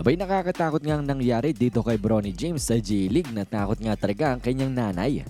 Abay nakakatakot nga ang nangyari dito kay Bronny James sa G-League. Natakot nga talaga ang kanyang nanay.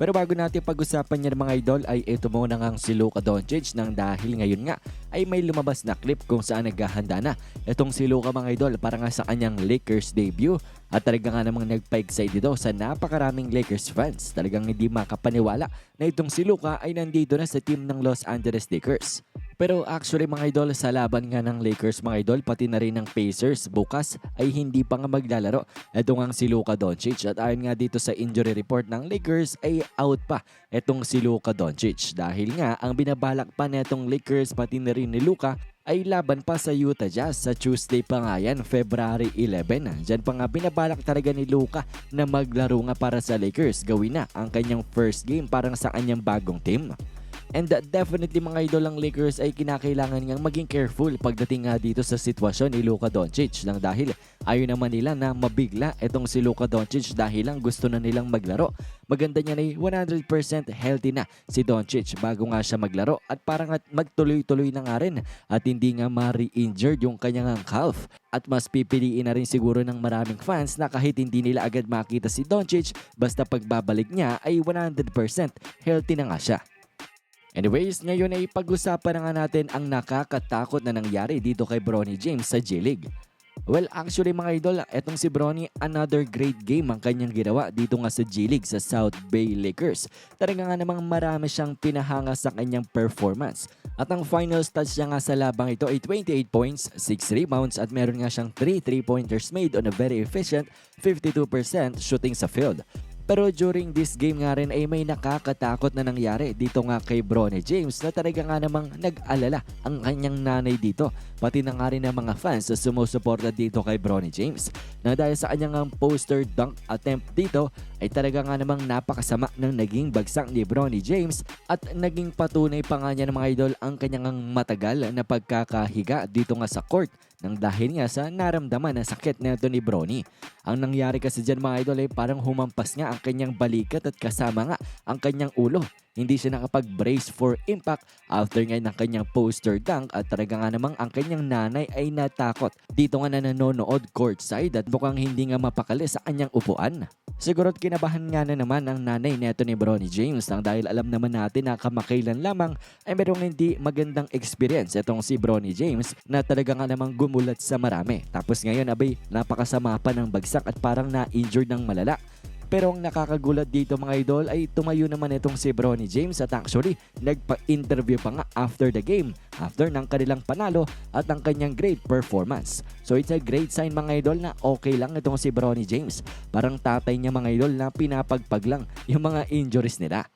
Pero bago natin pag-usapan niya mga idol ay ito muna nga si Luka Doncic nang dahil ngayon nga ay may lumabas na clip kung saan naghahanda na itong si Luka mga idol para nga sa kanyang Lakers debut at talaga nga namang nagpa-excite dito sa napakaraming Lakers fans. Talagang hindi makapaniwala na itong si Luka ay nandito na sa team ng Los Angeles Lakers. Pero actually mga idol, sa laban nga ng Lakers mga idol, pati na rin ng Pacers bukas ay hindi pa nga maglalaro. Ito nga si Luka Doncic at ayon nga dito sa injury report ng Lakers ay out pa itong si Luka Doncic. Dahil nga ang binabalak pa netong Lakers pati na rin ni Luka ay laban pa sa Utah Jazz sa Tuesday pa nga yan, February 11. Diyan pa nga binabalak talaga ni Luka na maglaro nga para sa Lakers. Gawin na ang kanyang first game parang sa kanyang bagong team. And uh, definitely mga idol ng Lakers ay kinakailangan ngang maging careful pagdating nga dito sa sitwasyon ni Luka Doncic lang dahil ayaw naman nila na mabigla itong si Luka Doncic dahil lang gusto na nilang maglaro. Maganda niya na 100% healthy na si Doncic bago nga siya maglaro at parang magtuloy-tuloy na nga rin at hindi nga ma-re-injured yung kanyang calf. At mas pipiliin na rin siguro ng maraming fans na kahit hindi nila agad makita si Doncic basta pagbabalik niya ay 100% healthy na nga siya. Anyways, ngayon ay pag-usapan na nga natin ang nakakatakot na nangyari dito kay Bronny James sa G-League. Well, actually mga idol, etong si Bronny, another great game ang kanyang ginawa dito nga sa G-League sa South Bay Lakers. Talaga nga namang marami siyang pinahanga sa kanyang performance. At ang final stats niya nga sa labang ito ay 28 points, 6 rebounds at meron nga siyang 3 3-pointers made on a very efficient 52% shooting sa field. Pero during this game nga rin ay may nakakatakot na nangyari dito nga kay Bronny James na talaga nga namang nag-alala ang kanyang nanay dito. Pati na nga rin ang mga fans na sumusuporta dito kay Bronny James. Na dahil sa kanyang ang poster dunk attempt dito ay talaga nga namang napakasama ng naging bagsak ni Bronny James at naging patunay pa nga niya ng mga idol ang kanyang ang matagal na pagkakahiga dito nga sa court nang dahil nga sa naramdaman na sakit nito ni Bronny. Ang nangyari kasi dyan mga idol ay parang humampas nga ang kanyang balikat at kasama nga ang kanyang ulo. Hindi siya nakapag-brace for impact after nga ng kanyang poster dunk at talaga nga namang ang kanyang nanay ay natakot. Dito nga na nanonood courtside at mukhang hindi nga mapakali sa kanyang upuan. Sigura't kinabahan nga na naman ang nanay neto ni Bronny James nang dahil alam naman natin na kamakailan lamang ay merong hindi magandang experience itong si Bronny James na talaga nga namang gumulat sa marami. Tapos ngayon abay napakasama pa ng bagsak at parang na-injured ng malala. Pero ang nakakagulat dito mga idol ay tumayo naman itong si Bronny James at actually nagpa-interview pa nga after the game after ng kanilang panalo at ang kanyang great performance. So it's a great sign mga idol na okay lang itong si Bronny James. Parang tatay niya mga idol na pinapagpag lang yung mga injuries nila.